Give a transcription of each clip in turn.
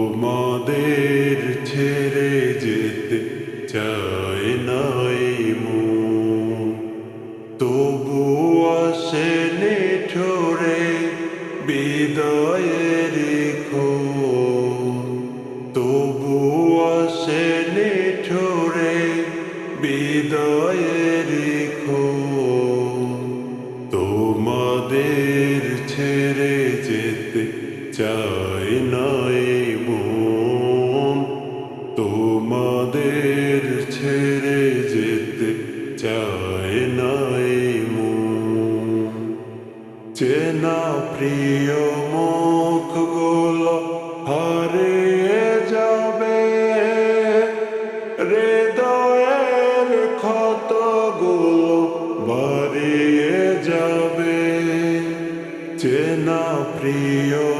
তোমাদের ছেড়ে যেতে চায় নাই মু। তবু আসেনে ঠোরে বিদয়ের খো। তবু আসেনে ঠোরে বিদয়ের খো। তোমাদের ছেড়ে যেতে চায় না মুখগুলো হারিয়ে যাবে। হৃদয়ের ক্ষতগুলো বাড়িয়ে যাবে। চেনা প্রিয়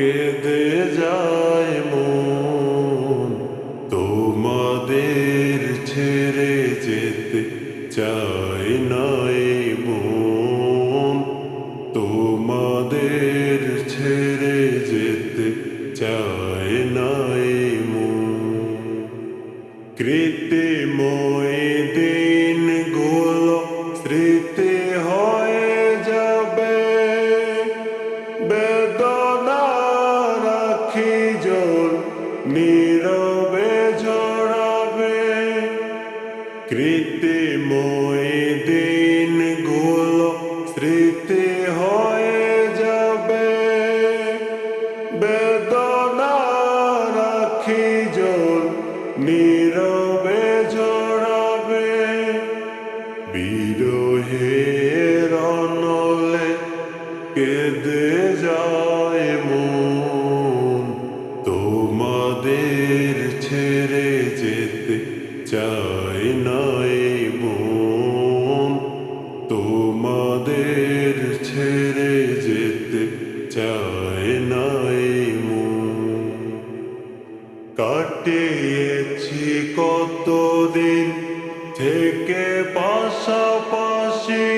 কেঁদে যায় মন। তোমাদের ছেড়ে যেতে চাই নাই মন। তোমাদের ছেড়ে যেতে চাই নাই মন। কৃতিময় দিনগুলো crete কাটিয়েছি কতদিন থেকে পাশাপাশি।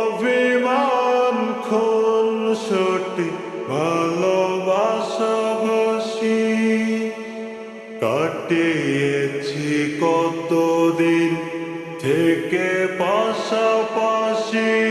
অভিমান খুন সটি ভালোবাসাবাসি। কাটিয়েছি কতদিন থেকে পাশাপাশি।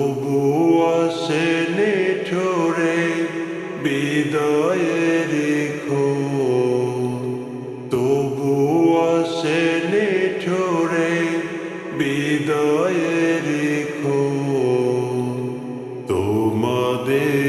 তবু আসেনি ঠোরে বিদয়ের তবু আসেনি ঠোরে বিদয়ের তোমাদের